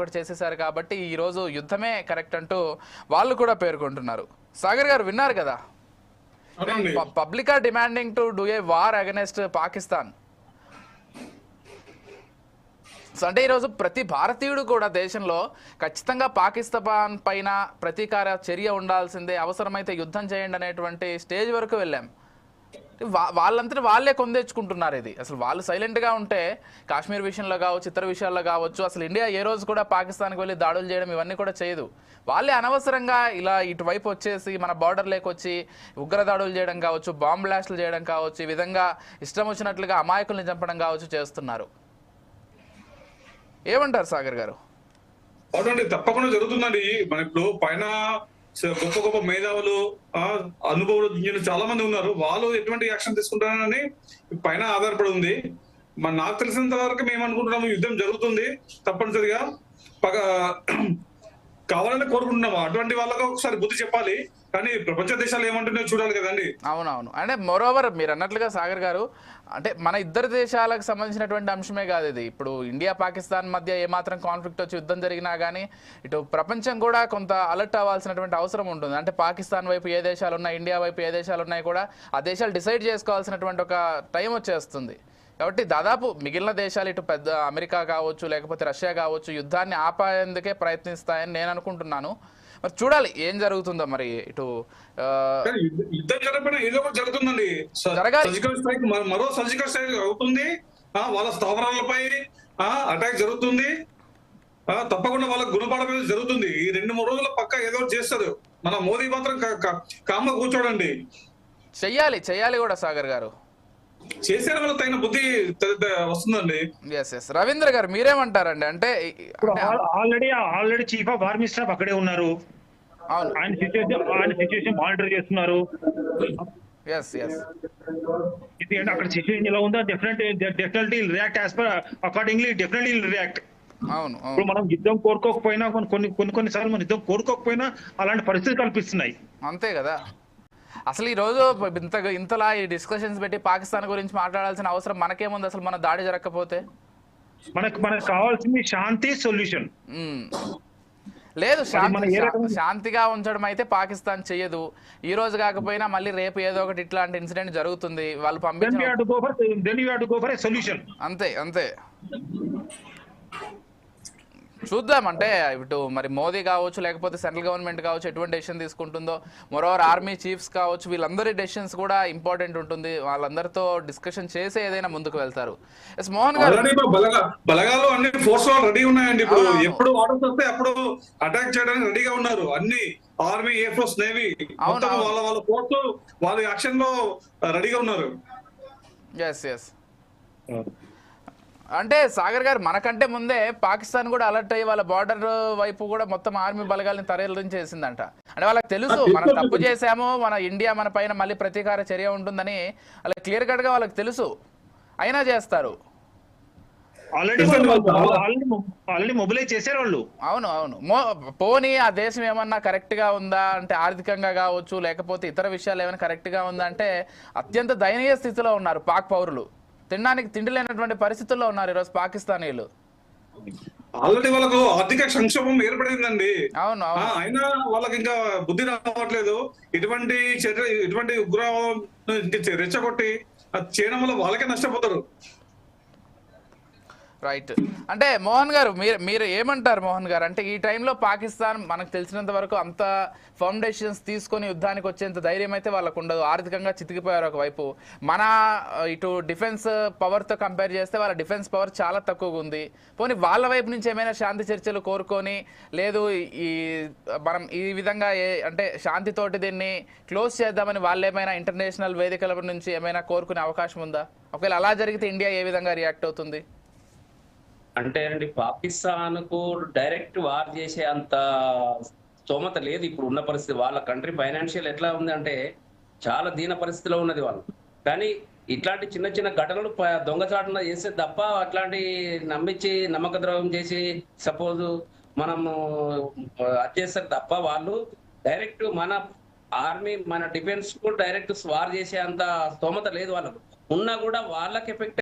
కూడా చేసేసారు కాబట్టి ఈ రోజు యుద్ధమే కరెక్ట్ అంటూ వాళ్ళు కూడా పేర్కొంటున్నారు. సాగర్ గారు విన్నారు కదా? Public are demanding to do a war against Pakistan. అంటే ఈరోజు ప్రతి భారతీయుడు కూడా దేశంలో ఖచ్చితంగా పాకిస్తాన్ పైన ప్రతీకార చర్య ఉండాల్సిందే అవసరమైతే యుద్ధం చేయండి అనేటువంటి స్టేజ్ వరకు వెళ్ళాం. వాళ్ళంతటి వాళ్ళే కొందెచ్చుకుంటున్నారు ఇది. అసలు వాళ్ళు సైలెంట్గా ఉంటే కాశ్మీర్ విషయంలో కావచ్చు ఇతర విషయాల్లో కావచ్చు అసలు ఇండియా ఏ రోజు కూడా పాకిస్తాన్కి వెళ్ళి దాడులు చేయడం ఇవన్నీ కూడా చేయదు. వాళ్ళే అనవసరంగా ఇలా ఇటువైపు వచ్చేసి మన బార్డర్ లేకొచ్చి ఉగ్ర దాడులు చేయడం కావచ్చు బాంబ్ బ్లాస్టులు చేయడం కావచ్చు ఈ విధంగా ఇష్టం వచ్చినట్లుగా అమాయకుల్ని చంపడం కావచ్చు చేస్తున్నారు. ఏమంటారు సాగర్ గారు? అవునండి తప్పకుండా జరుగుతుందండి. మన ఇప్పుడు పైన గొప్ప గొప్ప మేధావులు ఆ అనుభవజ్ఞులు చాలా మంది ఉన్నారు. వాళ్ళు ఎటువంటి యాక్షన్ తీసుకుంటారని పైన ఆధారపడి ఉంది. మరి నాకు తెలిసినంత వరకు మేము అనుకుంటున్నాము యుద్ధం జరుగుతుంది తప్పనిసరిగా. పగ కావాలని కోరుకుంటున్నాము. అటువంటి వాళ్ళకు ఒకసారి బుద్ధి చెప్పాలి. కానీ ప్రపంచ దేశాలు ఏమంటున్నాయో చూడాలి కదండి. అవునవును. అంటే మోరోవర్ మీరు అన్నట్లుగా సాగర్ గారు అంటే మన ఇద్దరు దేశాలకు సంబంధించినటువంటి అంశమే కాదు ఇది. ఇప్పుడు ఇండియా పాకిస్తాన్ మధ్య ఏమాత్రం కాన్ఫ్లిక్ట్ వచ్చి యుద్ధం జరిగినా కానీ ఇటు ప్రపంచం కూడా కొంత అలర్ట్ అవ్వాల్సినటువంటి అవసరం ఉంటుంది. అంటే పాకిస్తాన్ వైపు ఏ దేశాలు ఉన్నాయి ఇండియా వైపు ఏ దేశాలు ఉన్నాయి కూడా ఆ దేశాలు డిసైడ్ చేసుకోవాల్సినటువంటి ఒక టైం వచ్చేస్తుంది. కాబట్టి దాదాపు మిగిలిన దేశాలు ఇటు పెద్ద అమెరికా కావచ్చు లేకపోతే రష్యా కావచ్చు యుద్ధాన్ని ఆపేందుకే ప్రయత్నిస్తాయని నేను అనుకుంటున్నాను. మరి చూడాలి ఏం జరుగుతుందో మరి ఇటు యుద్ధ- జరగకపోయినా ఏదో జరుగుతుందండి. సర్జికల్ స్ట్రైక్ మరో సర్జికల్ స్ట్రైక్ అవుతుంది. వాళ్ళ స్థావరాలపై అటాక్ జరుగుతుంది. ఆ తప్పకుండా వాళ్ళ గుణపాఠం జరుగుతుంది. ఈ రెండు మూడు రోజుల పక్క ఏదో ఒకటి చేస్తారు. మన మోదీ మాత్రం క- క- కామ్గా కూర్చోడండి. చెయ్యాలి చెయ్యాలి కూడా సాగర్ గారు. చేసే వాళ్ళ తగిన బుద్ధి వస్తుందండి. ఎస్ ఎస్ రవీంద్ర గారు మీరేమంటారండి? అంటే already already chief of army staff అక్కడే ఉన్నారు. అవును. ఆయన సిచ్యువేషన్ ఆయన సిచ్యువేషన్ మానిటర్ చేస్తున్నారు. ఎస్ ఎస్ ఇది అంటే అక్కడ సిచ్యువేషన్ ఎలా ఉందో? Definite definitely react as per accordingly definitely react అవును ఇప్పుడు అవును మనం యుద్ధం కోరుకోకపోయినా కొన్ని కొన్ని కొన్ని కొన్నిసార్లు మనం యుద్ధం కోరుకోకపోయినా అలాంటి పరిస్థితి కల్పిస్తున్నాయి. అంతే కదా. అసలు ఈ రోజు ఇంత ఇంతలా ఈ డిస్కషన్స్ పెట్టి పాకిస్తాన్ గురించి మాట్లాడాల్సిన అవసరం మనకేముంది? అసలు మన దాడి జరగకపోతే? మనకు మనకు కావాల్సింది శాంతి సొల్యూషన్. లేదు శాంతిగా ఉంచడం అయితే పాకిస్తాన్ చెయ్యదు. ఈ రోజు కాకపోయినా మళ్ళీ రేపు ఏదో ఒకటి ఇట్లాంటి ఇన్సిడెంట్ జరుగుతుంది. వాళ్ళు సొల్యూషన్ అంతే అంతే. చూద్దాం అంటే ఇటు మరి మోదీ కావచ్చు లేకపోతే సెంట్రల్ గవర్నమెంట్ కావచ్చు ఎటువంటి డెసిషన్ తీసుకుంటుందో మరోవర్ ఆర్మీ చీఫ్స్ కావచ్చు వీళ్ళందరి డెసిషన్స్ కూడా ఇంపార్టెంట్ ఉంటుంది. వాళ్ళందరితో డిస్కషన్ చేసే ఏదైనా ముందుకు వెళ్తారు. ఎస్ మోహన్ గారు. బలగాలు అన్ని ఫోర్స్ రెడీ ఉన్నాయండి ఇప్పుడు. ఎప్పుడు ఆర్డర్స్ వస్తే అప్పుడు అటాక్ చేయడానికి రెడీగా ఉన్నారు. అన్ని ఆర్మీ ఎయిర్ ఫోర్స్ నేవీ మొత్తం. వాళ్ళ వాళ్ళ ఫోర్స్ వాళ్ళ యాక్షన్లో రెడీగా ఉన్నారు. ఎస్ ఎస్ అంటే సాగర్ గారు మనకంటే ముందే పాకిస్తాన్ కూడా అలర్ట్ అయ్యి వాళ్ళ బార్డర్ వైపు కూడా మొత్తం ఆర్మీ బలగాల్ని తరలించేసిందంట. అంటే వాళ్ళకి తెలుసు మనం తప్పు చేశాము మన ఇండియా మన పైన మళ్ళీ ప్రతీకార చర్య ఉంటుందని వాళ్ళకి క్లియర్ కట్గా వాళ్ళకి తెలుసు. అయినా చేస్తారు. ఆల్రెడీ వాళ్ళు వాళ్ళు. ఆల్రెడీ ఆల్రెడీ మొబిలైజ్ చేశారు వాళ్ళు. అవును అవును. పోనీ ఆ దేశం ఏమన్నా కరెక్ట్గా ఉందా అంటే ఆర్థికంగా కావచ్చు లేకపోతే ఇతర విషయాలు ఏమైనా కరెక్ట్గా ఉందా అంటే అత్యంత దయనీయ స్థితిలో ఉన్నారు పాక్ పౌరులు. తినడానికి తిండి లేనటువంటి పరిస్థితుల్లో ఉన్నారు ఈరోజు పాకిస్తానీలు. ఆల్రెడీ వాళ్ళకు ఆర్థిక సంక్షోభం ఏర్పడిందండి. అవును అయినా వాళ్ళకి ఇంకా బుద్ధి రావట్లేదు. ఇటువంటి చర్య ఇటువంటి ఉగ్రవాదం రెచ్చగొట్టి చేయడం వల్ల వాళ్ళకే నష్టపోతారు. రైట్ అంటే మోహన్ గారు మీరు మీరు ఏమంటారు మోహన్ గారు? అంటే ఈ టైంలో పాకిస్తాన్ మనకు తెలిసినంత వరకు అంత ఫౌండేషన్స్ తీసుకొని యుద్ధానికి వచ్చేంత ధైర్యం అయితే వాళ్ళకు ఉండదు. ఆర్థికంగా చితికిపోయారు ఒకవైపు. మన ఇటు డిఫెన్స్ పవర్తో కంపేర్ చేస్తే వాళ్ళ డిఫెన్స్ పవర్ చాలా తక్కువగా ఉంది. పోనీ వాళ్ళ వైపు నుంచి ఏమైనా శాంతి చర్చలు కోరుకొని లేదు ఈ మనం ఈ విధంగా ఏ అంటే శాంతితోటి దీన్ని క్లోజ్ చేద్దామని వాళ్ళు ఏమైనా ఇంటర్నేషనల్ వేదికల నుంచి ఏమైనా కోరుకునే అవకాశం ఉందా? ఒకవేళ అలా జరిగితే ఇండియా ఏ విధంగా రియాక్ట్ అవుతుంది? అంటే అండి పాకిస్తాన్కు డైరెక్ట్ వార్ చేసే అంత స్తోమత లేదు. ఇప్పుడు ఉన్న పరిస్థితి వాళ్ళ కంట్రీ ఫైనాన్షియల్ ఎట్లా ఉంది అంటే చాలా దీన పరిస్థితిలో ఉన్నది వాళ్ళు. కానీ ఇట్లాంటి చిన్న చిన్న ఘటనలు దొంగచాటున చేస్తే తప్ప అట్లాంటి నమ్మించి నమ్మక ద్రోహం చేసి సపోజ్ మనము అది చేస్తారు తప్ప వాళ్ళు డైరెక్ట్ మన ఆర్మీ మన డిఫెన్స్కు డైరెక్ట్ వార్ చేసే అంత స్తోమత లేదు వాళ్ళకు. ఉన్నా కూడా వాళ్ళకి ఎఫెక్ట్